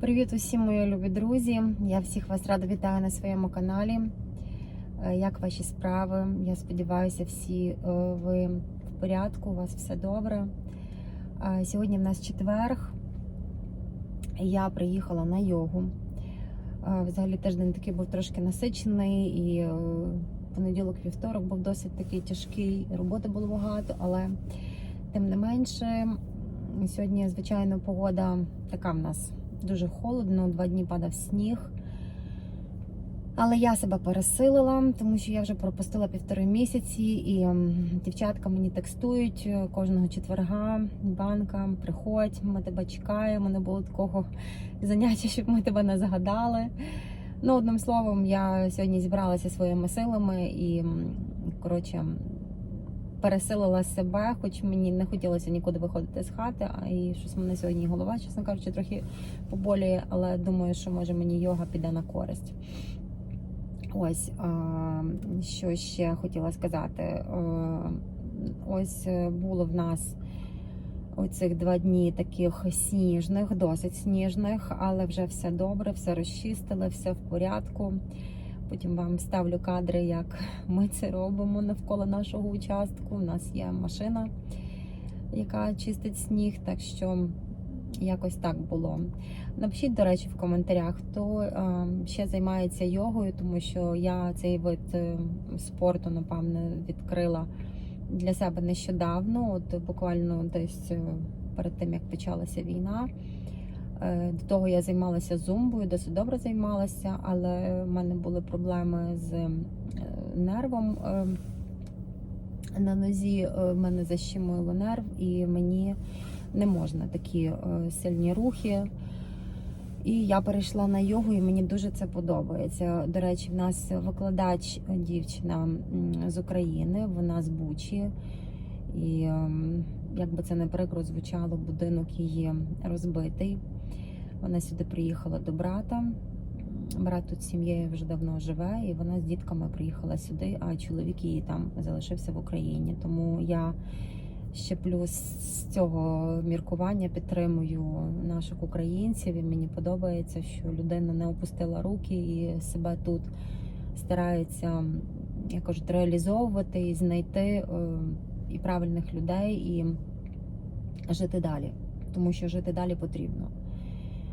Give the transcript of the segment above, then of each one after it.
Привіт усім мої любі друзі! Я всіх вас рада вітаю на своєму каналі. Е, Як ваші справи? Я сподіваюся, всі е, ви в порядку, у вас все добре. Сьогодні в нас четверг. Я приїхала на йогу. Взагалі тиждень такий був трошки насичений, і е, понеділок, вівторок був досить такий тяжкий. Роботи було багато, але тим не менше, сьогодні, звичайно, погода така в нас дуже холодно, два дні падав сніг. Але я себе пересилила, тому що я вже пропустила півтори місяці, і ем, дівчатка мені текстують е, кожного четверга. Банка, приходь, ми тебе чекаємо. Не було такого заняття, щоб ми тебе не загадали. Ну, одним словом, я сьогодні зібралася своїми силами і, коротше, пересилила себе, хоч мені не хотілося нікуди виходити з хати, а і щось мене сьогодні голова, чесно кажучи, трохи поболює, але думаю, що може мені йога піде на користь. Ось що ще хотіла сказати. Ось е, було в нас оцих два дні таких сніжних, досить сніжних, але вже все добре, все розчистили, все в порядку. Потім вам ставлю кадри, як ми це робимо навколо нашого участку. У нас є машина, яка чистить сніг, так що якось так було. Напишіть, до речі, в коментарях, хто е, ще займається йогою, тому що я цей вид е, спорту, напевно, відкрила для себе нещодавно, от буквально десь е, перед тим, як почалася війна. Е, До того я займалася зумбою, досить добре займалася, але в мене були проблеми з е, нервом е, на нозі. В мене защемило нерв, і мені не можна такі сильні рухи. І я перейшла на йогу, і мені дуже це подобається. До речі, в нас викладач дівчина з України, вона з Бучі. І ем, як би це не прикро звучало, будинок її розбитий. Вона сюди приїхала до брата. Брат тут сім'єю вже давно живе, і вона з дітками приїхала сюди, а чоловік її там залишився в Україні. Тому я ще плюс з цього міркування підтримую наших українців. І мені подобається, що людина не опустила руки і себе тут старається як кажуть, реалізовувати і знайти е, і правильних людей, і жити далі. Тому що жити далі потрібно.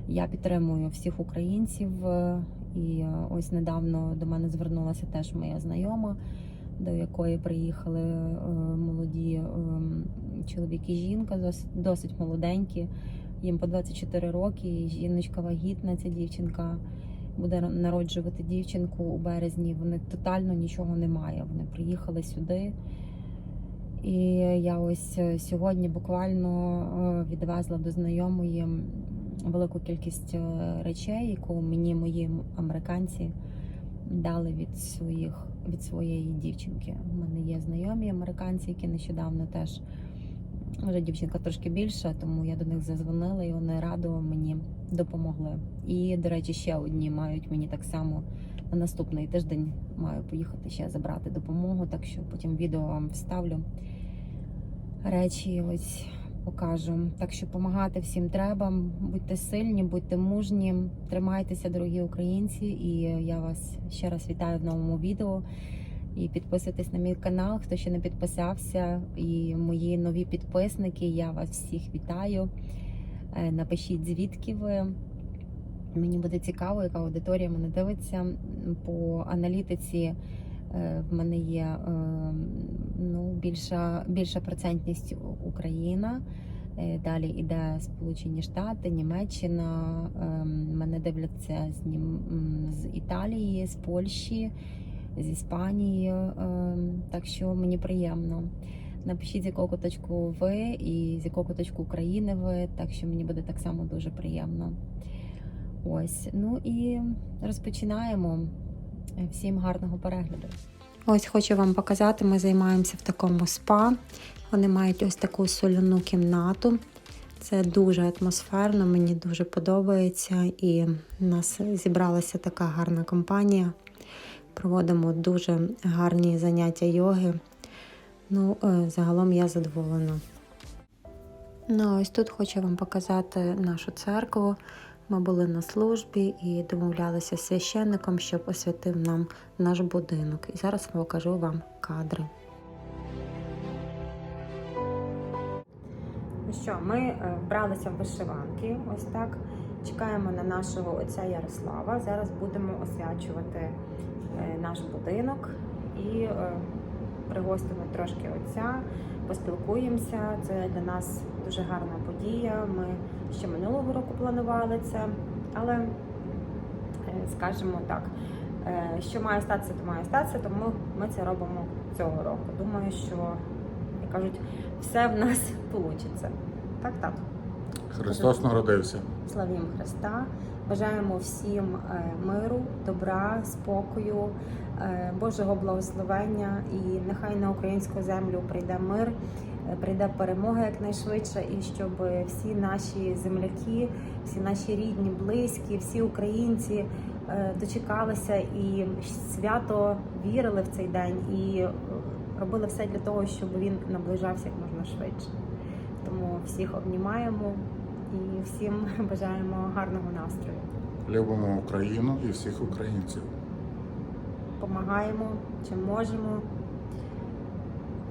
Я підтримую всіх українців, е, і е, ось недавно до мене звернулася теж моя знайома, до якої приїхали е, молоді чоловік і жінка, дос- досить молоденькі. Їм по 24 роки. Жіночка вагітна, ця дівчинка буде народжувати дівчинку у березні. Вони тотально нічого немає. Вони приїхали сюди. І я ось сьогодні буквально відвезла до знайомої велику кількість е, речей, яку мені мої американці дали від своїх від своєї дівчинки. У мене є знайомі американці, які нещодавно теж вже дівчинка трошки більша, тому я до них зазвонила і вони радо мені допомогли. І, до речі, ще одні мають мені так само на наступний тиждень маю поїхати ще забрати допомогу, так що потім відео вам вставлю речі. Ось покажу. Так що допомагати всім треба. Будьте сильні, будьте мужні, тримайтеся, дорогі українці, і я вас ще раз вітаю в новому відео. І підписуйтесь на мій канал, хто ще не підписався. І мої нові підписники. Я вас всіх вітаю. Е, Напишіть, звідки ви. Мені буде цікаво, яка аудиторія мене дивиться. По аналітиці е, в мене є е, ну, більша, більша процентність Україна. Е, Далі іде Сполучені Штати, Німеччина. Ем, Мене дивляться з, Нім... з Італії, з Польщі, з Іспанії. Ем, Так що мені приємно. Напишіть, з якого куточку ви і з якого куточку України ви, так що мені буде так само дуже приємно. Ось, ну і розпочинаємо. Всім гарного перегляду. Ось хочу вам показати, ми займаємося в такому спа. Вони мають ось таку соляну кімнату. Це дуже атмосферно, мені дуже подобається. І в нас зібралася така гарна компанія. Проводимо дуже гарні заняття йоги. Ну, е, загалом я задоволена. Ну, ось тут хочу вам показати нашу церкву. Ми були на службі і домовлялися з священником, щоб освятив нам наш будинок. І зараз покажу вам кадри. Ну що, ми е, вбралися в вишиванки. Ось так. Чекаємо на нашого отця Ярослава. Зараз будемо освячувати е, наш будинок і е, пригостимо трошки отця, поспілкуємося. Це для нас дуже гарна подія. Ми ще минулого року планували це, але е, скажімо так, е, що має статися, то має статися, тому ми це робимо цього року. Думаю, що як кажуть, все в нас вийде. Так, так. Христос народився. Славімо Христа. Бажаємо всім е, миру, добра, спокою, Божого благословення. І нехай на українську землю прийде мир, прийде перемога якнайшвидше, і щоб всі наші земляки, всі наші рідні, близькі, всі українці е, дочекалися і свято вірили в цей день і е, робили все для того, щоб він наближався як можна швидше. Тому всіх обнімаємо і всім бажаємо гарного настрою. Любимо Україну і всіх українців. Помагаємо, чим можемо.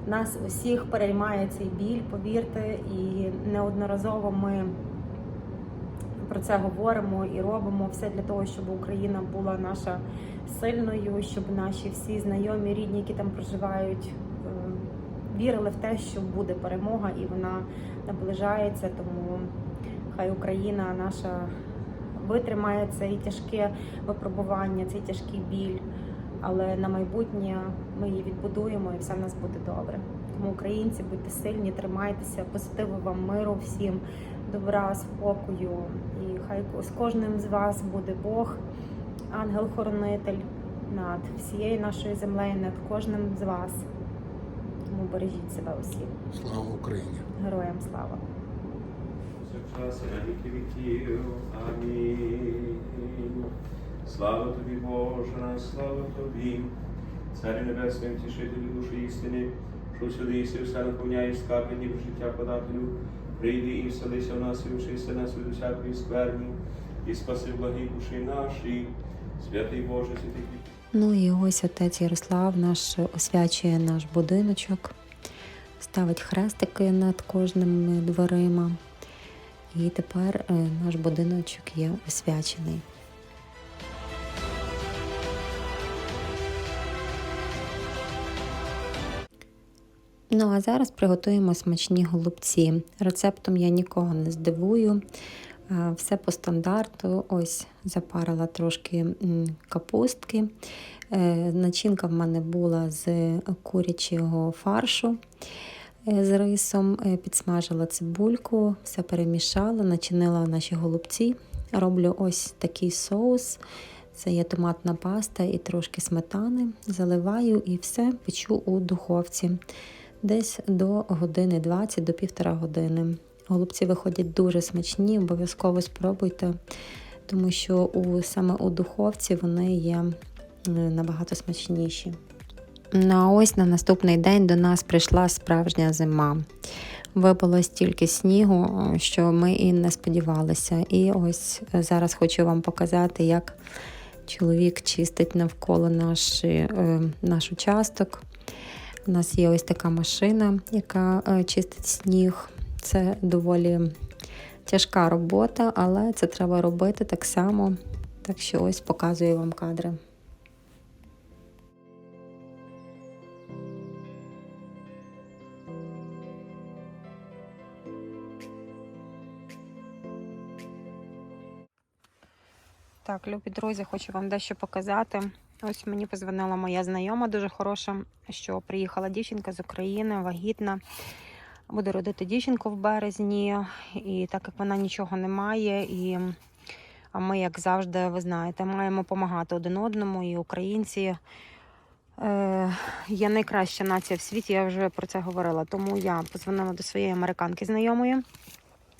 Нас усіх переймає цей біль, повірте, і неодноразово ми про це говоримо і робимо все для того, щоб Україна була наша сильною, щоб наші всі знайомі, рідні, які там проживають, е, вірили в те, що буде перемога, і вона наближається. Тому хай Україна наша витримає це тяжке випробування, цей тяжкий біль. Але на майбутнє ми її відбудуємо і все в нас буде добре. Тому українці, будьте сильні, тримайтеся, позитиву вам миру всім, добра, спокою. І хай з кожним з вас буде Бог, ангел-хоронитель над всією нашою землею, над кожним з вас. Тому бережіть себе усі. Слава Україні! Героям слава! Час на віки віків. Амінь. Слава тобі, Боже, слава тобі, Царю Небесний, втішителю душі істини, що сюди і все наповняєш скарби ніби життя подателю, прийди і вселися в нас і вчися нас від усякої скверні, і спаси благі душі наші, святий Боже, святий Ну і ось отець Ярослав наш освячує наш будиночок, ставить хрестики над кожними дверима. І тепер е, наш будиночок є освячений. Ну а зараз приготуємо смачні голубці. Рецептом я нікого не здивую. Е, Все по стандарту. Ось запарила трошки капустки. Е, Начинка в мене була з курячого фаршу е, з рисом, підсмажила цибульку, все перемішала, начинила наші голубці. Роблю ось такий соус. Це є томатна паста і трошки сметани. Заливаю і все печу у духовці десь до години 20 до півтора години. Голубці виходять дуже смачні, обов'язково спробуйте, тому що у, саме у духовці вони є е, набагато смачніші. Ну а ось на наступний день до нас прийшла справжня зима. Випало стільки снігу, що ми і не сподівалися. І ось зараз хочу вам показати, як чоловік чистить навколо наш, е, наш участок. У нас є ось така машина, яка е, чистить сніг. Це доволі тяжка робота, але це треба робити так само. Так що ось показую вам кадри. Так, любі друзі, хочу вам дещо показати. Ось мені позвонила моя знайома дуже хороша, що приїхала дівчинка з України, вагітна. Буде родити дівчинку в березні, і так як вона нічого не має, і ми, як завжди, ви знаєте, маємо допомагати один одному, і українці е, є найкраща нація в світі, я вже про це говорила. Тому я позвонила до своєї американки знайомої.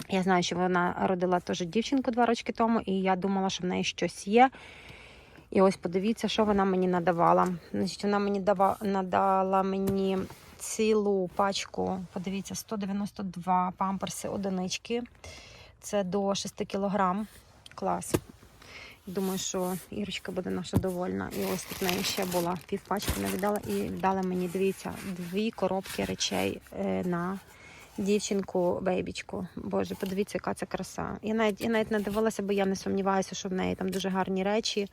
Я знаю, що вона родила теж дівчинку два роки тому, і я думала, що в неї щось є. І ось подивіться, що вона мені надавала. Значить, вона мені дава, надала мені цілу пачку, подивіться, 192 памперси одинички. Це до 6 кілограм. клас. Думаю, що Ірочка буде наша довольна. І ось тут в неї ще була півпачки, вона віддала і віддала мені, дивіться, дві коробки речей е, на дівчинку бейбічку. Боже, подивіться, яка це краса. Я навіть, я навіть не дивилася, бо я не сумніваюся, що в неї там дуже гарні речі.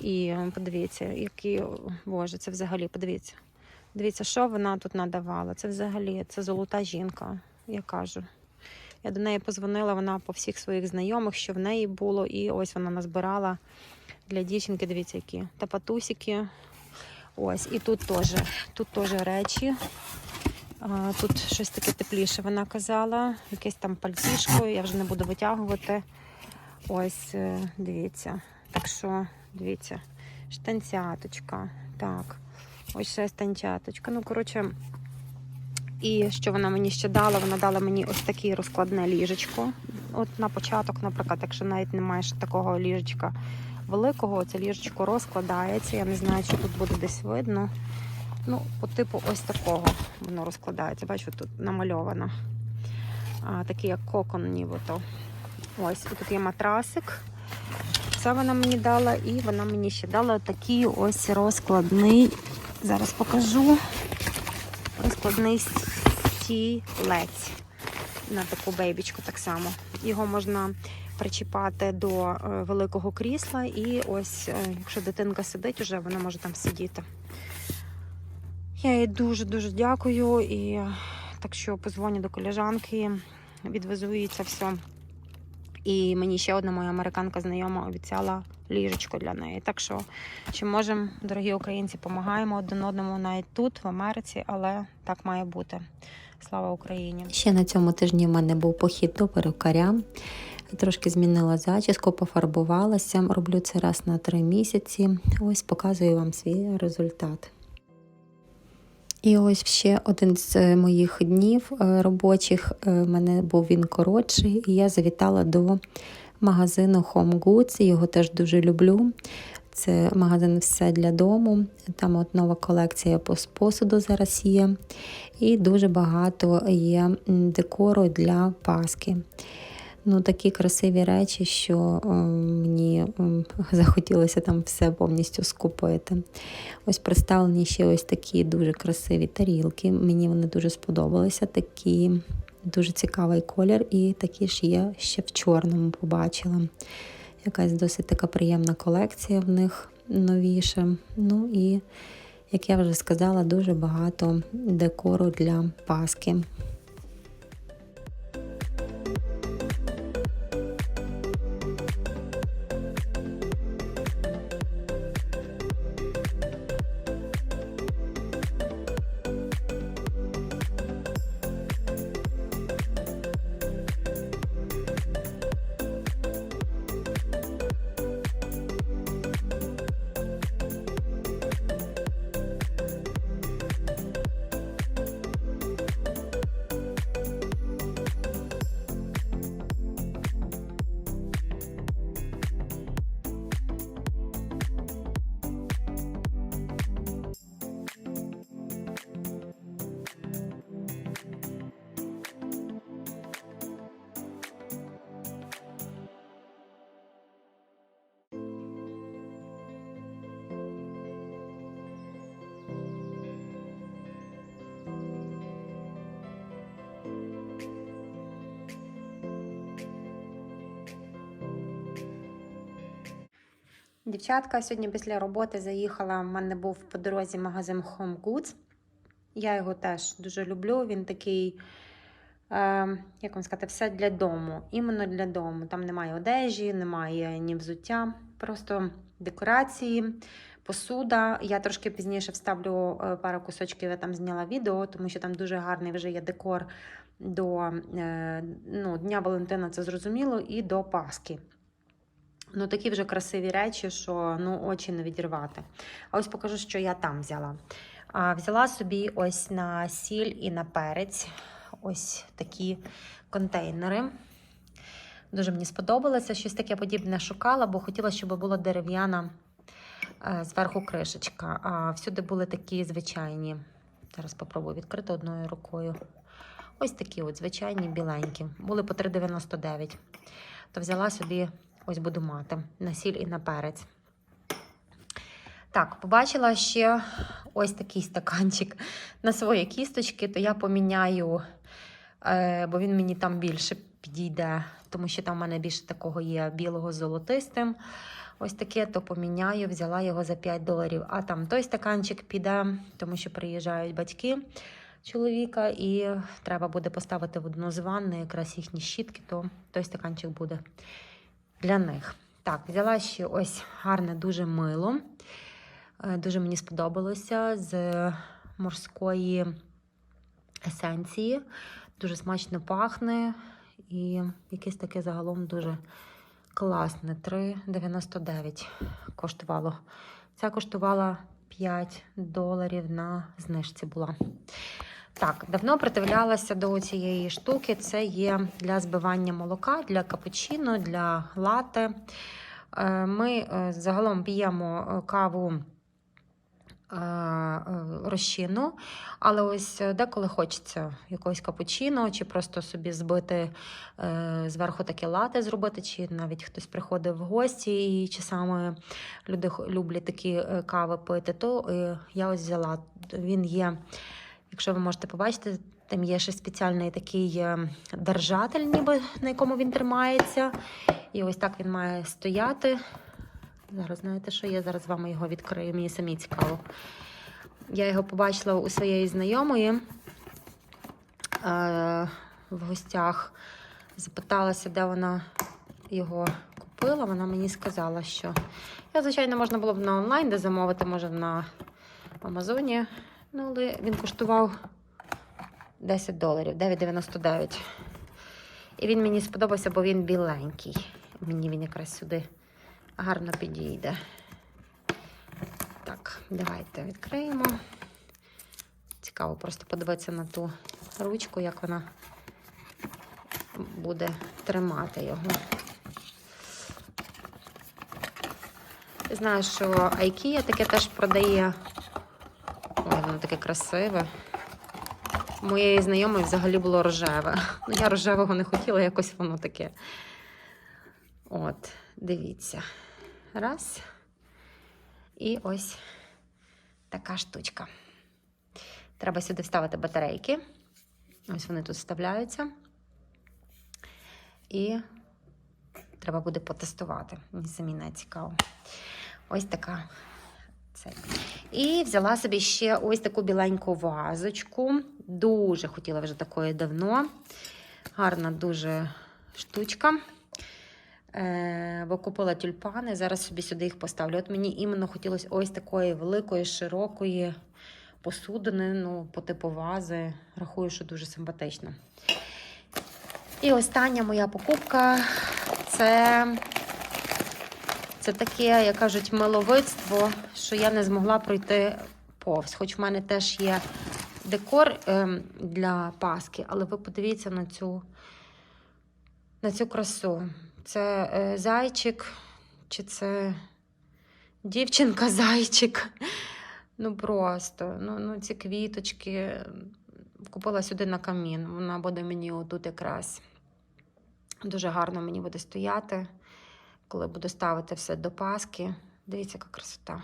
І подивіться, які, боже, це взагалі, подивіться. Дивіться, що вона тут надавала. Це взагалі це золота жінка, я кажу. Я до неї позвонила, вона по всіх своїх знайомих, що в неї було, і ось вона назбирала для дівчинки, дивіться, які тапатусики. Ось, і тут теж, тут речі. Тут щось таке тепліше, вона казала. Якесь там пальтішко, я вже не буду витягувати. Ось, е, дивіться. Так що, дивіться, штанцяточка. Так, ось ще штанцяточка. Ну, коротше, і що вона мені ще дала? Вона дала мені ось таке розкладне ліжечко. От на початок, наприклад, якщо навіть немає такого ліжечка великого, це ліжечко розкладається. Я не знаю, чи тут буде десь видно. Ну, по типу ось такого воно розкладається. Бачу, тут намальовано. А, такий як кокон, нібито. Ось, і тут є матрасик. Це вона мені дала, і вона мені ще дала такий ось розкладний. Зараз покажу. Розкладний стілець на таку бейбічку так само. Його можна причіпати до е, великого крісла, і ось, е, якщо дитинка сидить, уже вона може там сидіти. Я їй дуже-дуже дякую. І так що позвоню до колежанки, відвезу їй це все. І мені ще одна моя американка знайома обіцяла ліжечко для неї. Так що, чи можемо, дорогі українці, допомагаємо один одному навіть тут, в Америці, але так має бути. Слава Україні! Ще на цьому тижні в мене був похід до перукаря. Трошки змінила зачіску, пофарбувалася. Роблю це раз на три місяці. Ось показую вам свій результат. І ось ще один з е, моїх днів е, робочих. е, в мене був він коротший, і я завітала до магазину Home Goods. Його теж дуже люблю. Це магазин все для дому. Там от нова колекція по посуду зараз є. І дуже багато є декору для Паски. Ну, такі красиві речі, що е, мені м, захотілося там все повністю скупити. Ось представлені ще ось такі дуже красиві тарілки. Мені вони дуже сподобалися. Такі дуже цікавий колір, і такі ж є ще в чорному побачила. Якась досить така приємна колекція в них новіша. Ну і, як я вже сказала, дуже багато декору для Паски. Дівчатка, сьогодні після роботи заїхала. У мене був по дорозі магазин Home Goods. Я його теж дуже люблю. Він такий, е, як вам сказати, все для дому. Іменно для дому. Там немає одежі, немає ні взуття, просто декорації, посуда. Я трошки пізніше вставлю е, пару кусочків, я там зняла відео, тому що там дуже гарний вже є декор до е, ну, Дня Валентина, це зрозуміло, і до Пасхи. Ну, такі вже красиві речі, що ну, очі не відірвати. А ось покажу, що я там взяла. А, взяла собі ось на сіль і на перець ось такі контейнери. Дуже мені сподобалося. Щось таке подібне шукала, бо хотіла, щоб була дерев'яна е, зверху кришечка. А всюди були такі звичайні. Зараз спробую відкрити одною рукою. Ось такі от звичайні біленькі. Були по 3,99. То взяла собі ось буду мати на сіль і на перець. Так, побачила ще ось такий стаканчик на свої кісточки, то я поміняю, е, бо він мені там більше підійде, тому що там в мене більше такого є білого з золотистим. Ось таке, то поміняю, взяла його за 5 доларів. А там той стаканчик піде, тому що приїжджають батьки чоловіка, і треба буде поставити в одну з ванни якраз їхні щітки, то той стаканчик буде для них. Так, взяла ще ось гарне дуже мило. Е, Дуже мені сподобалося з морської есенції. Дуже смачно пахне і якесь таке загалом дуже класне. 3,99 коштувало. Ця коштувала 5 доларів на знижці була. Так, давно придивлялася до цієї штуки. Це є для збивання молока, для капучино, для лате. Е, Ми е, загалом п'ємо е, каву е, але ось деколи хочеться якогось капучино, чи просто собі збити зверху таке лате зробити, чи навіть хтось приходив в гості, і часами люди х- люблять такі кави пити, то я ось взяла. Він є, якщо ви можете побачити, там є ще спеціальний такий е, держатель, ніби на якому він тримається. І ось так він має стояти. Зараз знаєте, що я зараз з вами його відкрию, мені самі цікаво. Я його побачила у своєї знайомої е, в гостях. Запиталася, де вона його купила. Вона мені сказала, що я, звичайно, можна було б на онлайн, де замовити, може, на Амазоні. Ну, але він коштував 10 доларів, 9,99. І він мені сподобався, бо він біленький. Мені він якраз сюди гарно підійде. Так, давайте відкриємо. Цікаво просто подивитися на ту ручку, як вона буде тримати його. Знаю, що IKEA таке теж продає. Воно таке красиве. Моєї знайомої взагалі було рожеве. Ну, я рожевого не хотіла, якось воно таке. От, дивіться. Раз. І ось така штучка. Треба сюди вставити батарейки. Ось вони тут вставляються. І треба буде потестувати. Мені самі не цікаво. Ось така. Це. І взяла собі ще ось таку біленьку вазочку. Дуже хотіла вже такої давно. Гарна дуже штучка. Е, бо купила тюльпани, зараз собі сюди їх поставлю. От мені іменно хотілося ось такої великої, широкої посудини, ну, по типу вази. Рахую, що дуже симпатично. І остання моя покупка це, це таке, як кажуть, миловидство, що я не змогла пройти повз. Хоч в мене теж є декор ем, для Паски, але ви подивіться на цю, на цю красу. Це е, зайчик, чи це дівчинка-зайчик. Ну просто, ну, ну ці квіточки. Купила сюди на камін. Вона буде мені отут якраз дуже гарно мені буде стояти, коли буду ставити все до Паски. Дивіться, яка красота.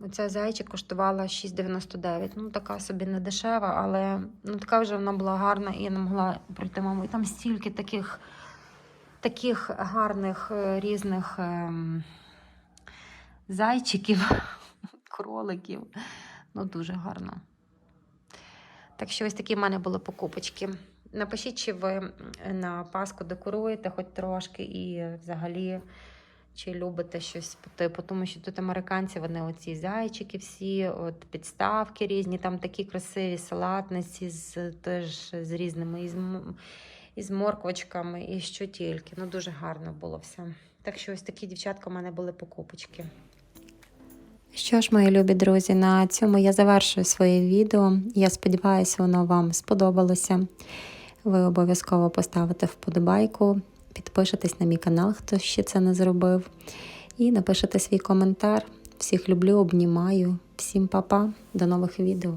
Оця зайчик коштувала 6,99. Ну, така собі не дешева, але ну, така вже вона була гарна і я не могла пройти, мабуть. Там стільки таких, таких гарних е, різних ем, зайчиків, кроликів. Ну, дуже гарно. Так що ось такі в мене були покупочки. Напишіть, чи ви на Пасху декоруєте хоч трошки, і взагалі, чи любите щось по типу, тому що тут американці, вони оці зайчики всі, от підставки різні, там такі красиві салатниці з теж з різними із, із морквочками, і що тільки. Ну, дуже гарно було все. Так що ось такі дівчатка у мене були покупочки. Що ж, мої любі друзі, на цьому я завершую своє відео. Я сподіваюся, воно вам сподобалося. Ви обов'язково поставите вподобайку, підпишитесь на мій канал, хто ще це не зробив, і напишете свій коментар. Всіх люблю, обнімаю. Всім па-па, до нових відео.